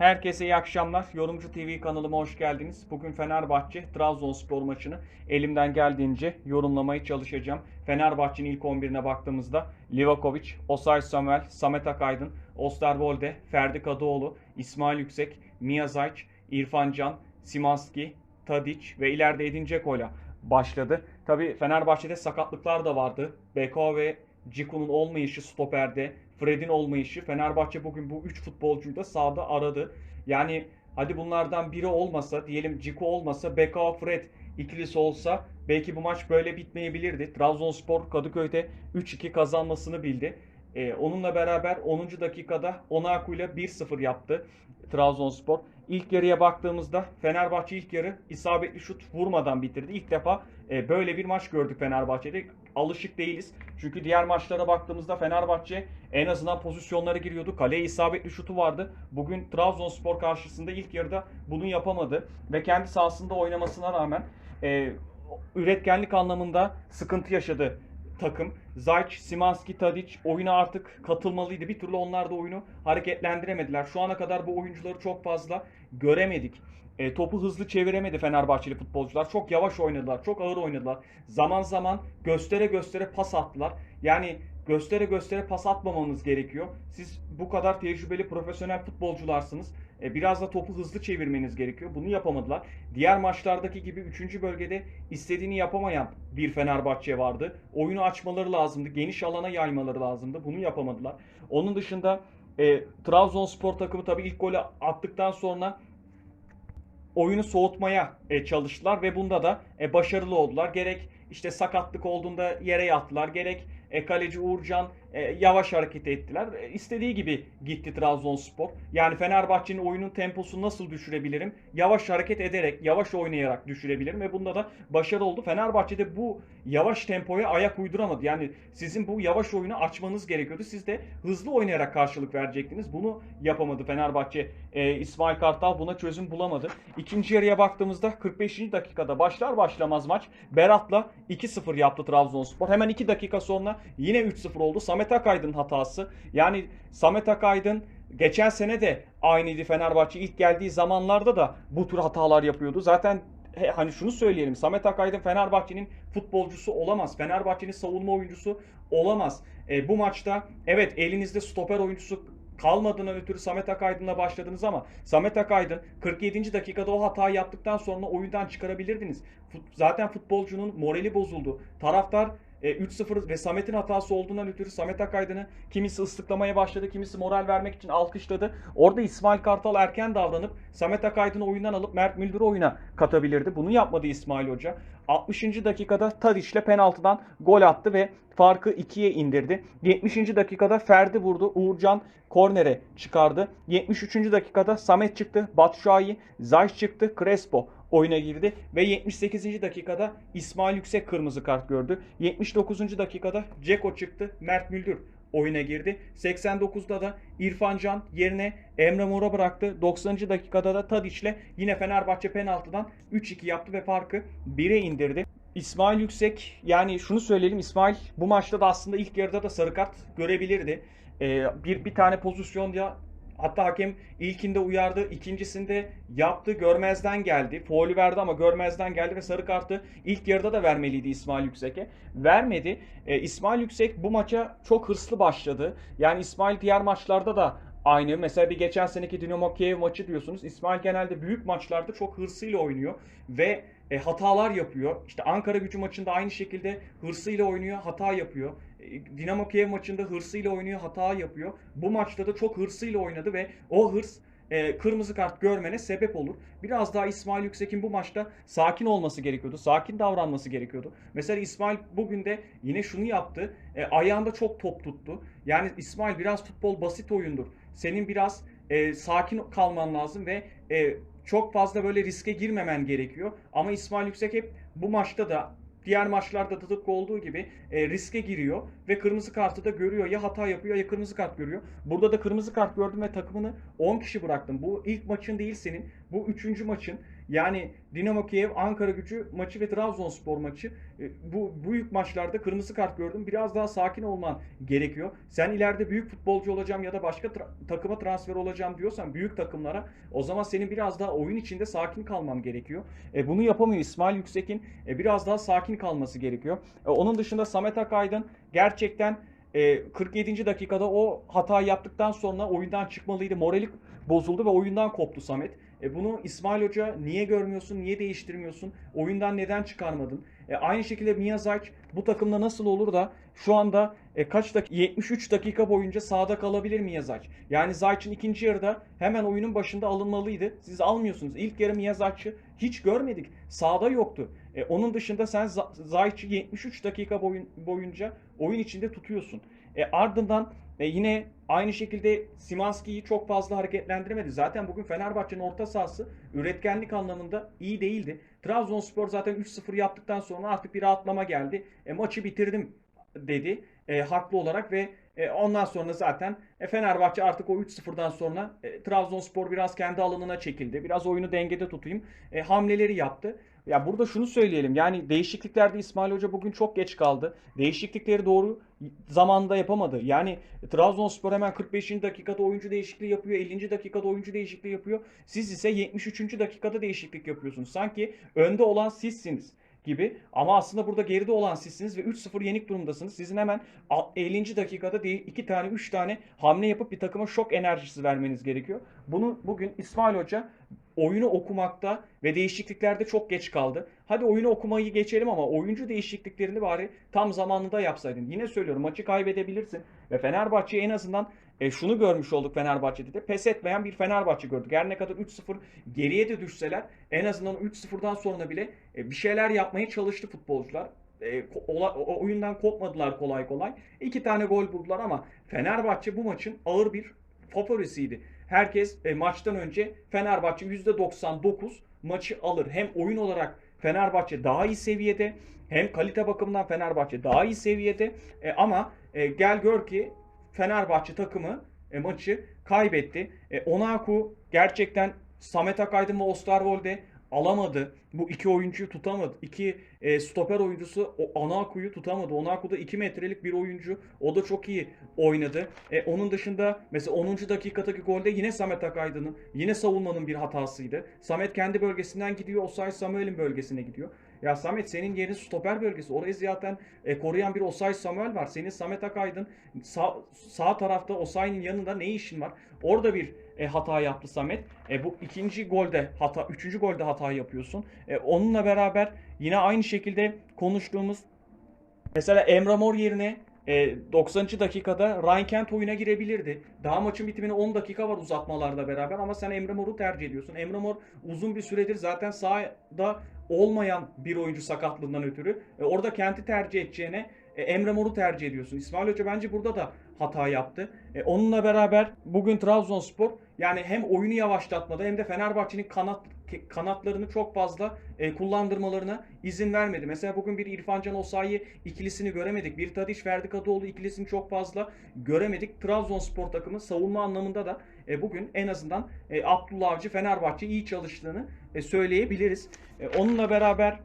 Herkese iyi akşamlar. Yorumcu TV kanalıma hoş geldiniz. Bugün Fenerbahçe Trabzonspor maçını elimden geldiğince yorumlamaya çalışacağım. Fenerbahçe'nin ilk 11'ine baktığımızda Livakovic, Osay Samuel, Samet Akaydın, Osterwolde, Ferdi Kadıoğlu, İsmail Yüksek, Mia Zayç, İrfan Can, Simanski, Tadic ve ileride Edin Dzeko'yla başladı. Tabi Fenerbahçe'de sakatlıklar da vardı. Beko ve Ciku'nun olmayışı stoperde, Fred'in olmayışı Fenerbahçe bugün bu 3 futbolcuyu da sahada aradı. Yani hadi bunlardan biri olmasa diyelim Ciku olmasa Beko Fred ikilisi olsa belki bu maç böyle bitmeyebilirdi. Trabzonspor Kadıköy'de 3-2 kazanmasını bildi. Ee, onunla beraber 10. dakikada Onaku ile 1-0 yaptı Trabzonspor. İlk yarıya baktığımızda Fenerbahçe ilk yarı isabetli şut vurmadan bitirdi. İlk defa e, böyle bir maç gördük Fenerbahçe'de. Alışık değiliz. Çünkü diğer maçlara baktığımızda Fenerbahçe en azından pozisyonlara giriyordu. Kaleye isabetli şutu vardı. Bugün Trabzonspor karşısında ilk yarıda bunu yapamadı. Ve kendi sahasında oynamasına rağmen e, üretkenlik anlamında sıkıntı yaşadı takım. Zayç, Simanski, Tadic oyuna artık katılmalıydı. Bir türlü onlar da oyunu hareketlendiremediler. Şu ana kadar bu oyuncuları çok fazla göremedik. E, topu hızlı çeviremedi Fenerbahçeli futbolcular. Çok yavaş oynadılar, çok ağır oynadılar. Zaman zaman göstere göstere pas attılar. Yani göstere göstere pas atmamanız gerekiyor. Siz bu kadar tecrübeli profesyonel futbolcularsınız. E, biraz da topu hızlı çevirmeniz gerekiyor. Bunu yapamadılar. Diğer maçlardaki gibi 3. bölgede istediğini yapamayan bir Fenerbahçe vardı. Oyunu açmaları lazımdı. Geniş alana yaymaları lazımdı. Bunu yapamadılar. Onun dışında e, Trabzonspor takımı tabii ilk golü attıktan sonra oyunu soğutmaya e, çalıştılar ve bunda da e, başarılı oldular. Gerek işte sakatlık olduğunda yere yattılar. Gerek e, kaleci Uğurcan e, yavaş hareket ettiler. E, istediği gibi gitti Trabzonspor. Yani Fenerbahçe'nin oyunun temposunu nasıl düşürebilirim? Yavaş hareket ederek, yavaş oynayarak düşürebilirim ve bunda da başarı oldu. Fenerbahçe'de bu yavaş tempoya ayak uyduramadı. Yani sizin bu yavaş oyunu açmanız gerekiyordu. Siz de hızlı oynayarak karşılık verecektiniz. Bunu yapamadı Fenerbahçe. E, İsmail Kartal buna çözüm bulamadı. İkinci yarıya baktığımızda 45. dakikada başlar başlamaz maç Berat'la 2-0 yaptı Trabzonspor. Hemen 2 dakika sonra yine 3-0 oldu. Samet Akaydın hatası. Yani Samet Akaydın geçen sene de aynıydı Fenerbahçe ilk geldiği zamanlarda da bu tür hatalar yapıyordu. Zaten he, hani şunu söyleyelim. Samet Akaydın Fenerbahçe'nin futbolcusu olamaz. Fenerbahçe'nin savunma oyuncusu olamaz. E, bu maçta evet elinizde stoper oyuncusu kalmadığından ötürü Samet Akaydın'la başladınız ama Samet Akaydın 47. dakikada o hatayı yaptıktan sonra oyundan çıkarabilirdiniz. Zaten futbolcunun morali bozuldu. Taraftar 3-0 ve Samet'in hatası olduğundan ötürü Samet Akaydın'ı kimisi ıslıklamaya başladı, kimisi moral vermek için alkışladı. Orada İsmail Kartal erken davranıp Samet Akaydın'ı oyundan alıp Mert Müldür'ü oyuna katabilirdi. Bunu yapmadı İsmail Hoca. 60. dakikada Tadic'le penaltıdan gol attı ve farkı 2'ye indirdi. 70. dakikada Ferdi vurdu. Uğurcan kornere çıkardı. 73. dakikada Samet çıktı. Batshuayi, Zayç çıktı. Crespo oyuna girdi ve 78. dakikada İsmail Yüksek kırmızı kart gördü. 79. dakikada Ceko çıktı. Mert Müldür oyuna girdi. 89'da da İrfan Can yerine Emre Mor'a bıraktı. 90. dakikada da Tadiç'le yine Fenerbahçe penaltıdan 3-2 yaptı ve farkı 1'e indirdi. İsmail Yüksek yani şunu söyleyelim İsmail bu maçta da aslında ilk yarıda da sarı kart görebilirdi. Ee, bir bir tane pozisyonda Hatta hakem ilkinde uyardı, ikincisinde yaptı, görmezden geldi. Foul'ü verdi ama görmezden geldi ve sarı kartı ilk yarıda da vermeliydi İsmail Yüksek'e. Vermedi. E, İsmail Yüksek bu maça çok hırslı başladı. Yani İsmail diğer maçlarda da aynı. Mesela bir geçen seneki Dinamo Kiev maçı diyorsunuz. İsmail genelde büyük maçlarda çok hırsıyla oynuyor ve e, hatalar yapıyor. İşte Ankara gücü maçında aynı şekilde hırsıyla oynuyor, hata yapıyor. E, Dinamo Kiev maçında hırsıyla oynuyor, hata yapıyor. Bu maçta da çok hırsıyla oynadı ve o hırs e, kırmızı kart görmene sebep olur. Biraz daha İsmail Yüksek'in bu maçta sakin olması gerekiyordu. Sakin davranması gerekiyordu. Mesela İsmail bugün de yine şunu yaptı. E, ayağında çok top tuttu. Yani İsmail biraz futbol basit oyundur. Senin biraz e, sakin kalman lazım ve e, çok fazla böyle riske girmemen gerekiyor. Ama İsmail Yüksek hep bu maçta da diğer maçlarda da tıpkı olduğu gibi e, riske giriyor ve kırmızı kartı da görüyor. Ya hata yapıyor ya kırmızı kart görüyor. Burada da kırmızı kart gördüm ve takımını 10 kişi bıraktım. Bu ilk maçın değil senin. Bu üçüncü maçın. Yani Dinamo Kiev, Ankara Gücü maçı ve Trabzonspor maçı. E, bu büyük maçlarda kırmızı kart gördüm. Biraz daha sakin olman gerekiyor. Sen ileride büyük futbolcu olacağım ya da başka tra- takıma transfer olacağım diyorsan büyük takımlara o zaman senin biraz daha oyun içinde sakin kalman gerekiyor. E, bunu yapamıyor İsmail Yüksek'in. E, biraz daha sakin kalması gerekiyor. E, onun dışında Samet Akaydın gerçekten e, 47. dakikada o hatayı yaptıktan sonra oyundan çıkmalıydı. Morali bozuldu ve oyundan koptu Samet. E, bunu İsmail Hoca niye görmüyorsun, niye değiştirmiyorsun, oyundan neden çıkarmadın? E, aynı şekilde Miyazaki bu takımda nasıl olur da şu anda e, kaç dakika 73 dakika boyunca sahada kalabilir Miyazaki? Yani Zayç'ın ikinci yarıda hemen oyunun başında alınmalıydı. Siz almıyorsunuz. İlk yarı Miyazaki hiç görmedik. Sahada yoktu. E, onun dışında sen Zayç'ı 73 dakika boyun, boyunca oyun içinde tutuyorsun. E, ardından e, yine aynı şekilde Simanski'yi çok fazla hareketlendiremedi. Zaten bugün Fenerbahçe'nin orta sahası üretkenlik anlamında iyi değildi. Trabzonspor zaten 3-0 yaptıktan sonra artık bir rahatlama geldi. E, maçı bitirdim dedi e, haklı olarak ve e, ondan sonra zaten e, Fenerbahçe artık o 3-0'dan sonra e, Trabzonspor biraz kendi alanına çekildi. Biraz oyunu dengede tutayım. E, hamleleri yaptı. Ya burada şunu söyleyelim. Yani değişikliklerde İsmail Hoca bugün çok geç kaldı. Değişiklikleri doğru zamanda yapamadı. Yani Trabzonspor hemen 45. dakikada oyuncu değişikliği yapıyor. 50. dakikada oyuncu değişikliği yapıyor. Siz ise 73. dakikada değişiklik yapıyorsunuz. Sanki önde olan sizsiniz gibi. Ama aslında burada geride olan sizsiniz ve 3-0 yenik durumdasınız. Sizin hemen 50. dakikada değil 2 tane 3 tane hamle yapıp bir takıma şok enerjisi vermeniz gerekiyor. Bunu bugün İsmail Hoca oyunu okumakta ve değişikliklerde çok geç kaldı. Hadi oyunu okumayı geçelim ama oyuncu değişikliklerini bari tam zamanında yapsaydın. Yine söylüyorum maçı kaybedebilirsin ve Fenerbahçe en azından e, şunu görmüş olduk Fenerbahçe'de de pes etmeyen bir Fenerbahçe gördük. Her ne kadar 3-0 geriye de düşseler en azından 3-0'dan sonra bile e, bir şeyler yapmaya çalıştı futbolcular. E, ola, o, oyundan kopmadılar kolay kolay. İki tane gol buldular ama Fenerbahçe bu maçın ağır bir favorisiydi. Herkes e, maçtan önce Fenerbahçe %99 maçı alır. Hem oyun olarak Fenerbahçe daha iyi seviyede hem kalite bakımından Fenerbahçe daha iyi seviyede. E, ama e, gel gör ki Fenerbahçe takımı e, maçı kaybetti. E, Onaku gerçekten Samet Akaydın ve Osterwolde alamadı. Bu iki oyuncuyu tutamadı. İki e, stoper oyuncusu o Anaku'yu tutamadı. Onaku da 2 metrelik bir oyuncu. O da çok iyi oynadı. E, onun dışında mesela 10. dakikadaki golde yine Samet Akaydın'ın yine savunmanın bir hatasıydı. Samet kendi bölgesinden gidiyor. Osay Samuel'in bölgesine gidiyor. Ya Samet senin yerin stoper bölgesi. Orayı zaten e, koruyan bir Osay Samuel var. Senin Samet Akaydın sağ, sağ tarafta Osay'ın yanında ne işin var? Orada bir e, hata yaptı Samet. E, bu ikinci golde hata, üçüncü golde hata yapıyorsun. E, onunla beraber yine aynı şekilde konuştuğumuz mesela Emre Mor yerine e, 90. dakikada Ryan Kent oyuna girebilirdi. Daha maçın bitimine 10 dakika var uzatmalarda beraber ama sen Emre Mor'u tercih ediyorsun. Emre Mor uzun bir süredir zaten sahada olmayan bir oyuncu sakatlığından ötürü. E, orada Kent'i tercih edeceğine e, Emre Mor'u tercih ediyorsun. İsmail Hoca bence burada da hata yaptı. E, onunla beraber bugün Trabzonspor yani hem oyunu yavaşlatmadı hem de Fenerbahçe'nin kanat kanatlarını çok fazla e, kullandırmalarına izin vermedi. Mesela bugün bir İrfan Can Osayi ikilisini göremedik. Bir Tadiş Ferdi Kadıoğlu ikilisini çok fazla göremedik. Trabzonspor takımı savunma anlamında da e, bugün en azından e, Abdullah Avcı Fenerbahçe iyi çalıştığını e, söyleyebiliriz. E, onunla beraber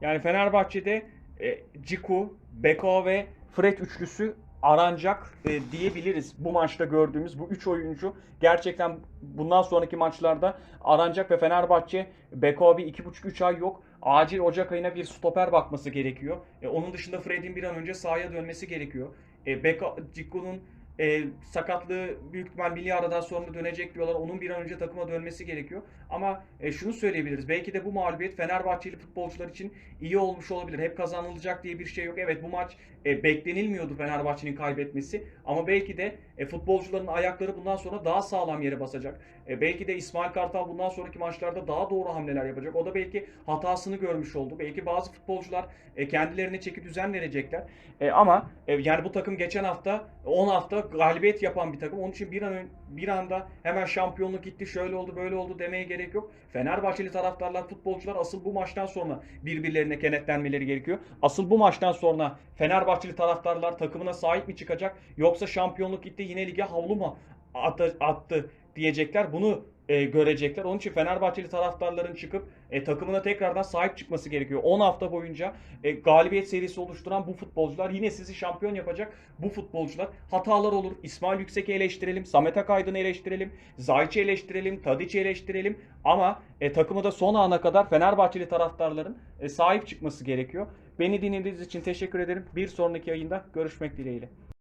yani Fenerbahçe'de e, Ciku, Beko ve Fred üçlüsü aranacak e, diyebiliriz. Bu maçta gördüğümüz bu 3 oyuncu gerçekten bundan sonraki maçlarda aranacak ve Fenerbahçe Beko bir 2,5-3 ay yok. Acil Ocak ayına bir stoper bakması gerekiyor. E, onun dışında Fred'in bir an önce sahaya dönmesi gerekiyor. E, Beko, Ciku'nun e, sakatlığı büyük ihtimal milli aradan sonra dönecek diyorlar. Onun bir an önce takıma dönmesi gerekiyor. Ama e, şunu söyleyebiliriz. Belki de bu mağlubiyet Fenerbahçeli futbolcular için iyi olmuş olabilir. Hep kazanılacak diye bir şey yok. Evet bu maç e, beklenilmiyordu Fenerbahçe'nin kaybetmesi. Ama belki de e, futbolcuların ayakları bundan sonra daha sağlam yere basacak. E, belki de İsmail Kartal bundan sonraki maçlarda daha doğru hamleler yapacak. O da belki hatasını görmüş oldu. Belki bazı futbolcular e, kendilerine çeki düzen verecekler. E, ama e, yani bu takım geçen hafta 10 hafta galibiyet yapan bir takım. Onun için bir an bir anda hemen şampiyonluk gitti, şöyle oldu, böyle oldu demeye gerek yok. Fenerbahçeli taraftarlar, futbolcular asıl bu maçtan sonra birbirlerine kenetlenmeleri gerekiyor. Asıl bu maçtan sonra Fenerbahçeli taraftarlar takımına sahip mi çıkacak yoksa şampiyonluk gitti yine lige havlu mu attı, attı diyecekler. Bunu e, görecekler. Onun için Fenerbahçeli taraftarların çıkıp e, takımına tekrardan sahip çıkması gerekiyor. 10 hafta boyunca e, galibiyet serisi oluşturan bu futbolcular yine sizi şampiyon yapacak bu futbolcular. Hatalar olur. İsmail Yüksek'i eleştirelim. Samet Akaydın'ı eleştirelim. Zayç'i eleştirelim. Tadiç'i eleştirelim. Ama e, takımı da son ana kadar Fenerbahçeli taraftarların e, sahip çıkması gerekiyor. Beni dinlediğiniz için teşekkür ederim. Bir sonraki yayında görüşmek dileğiyle.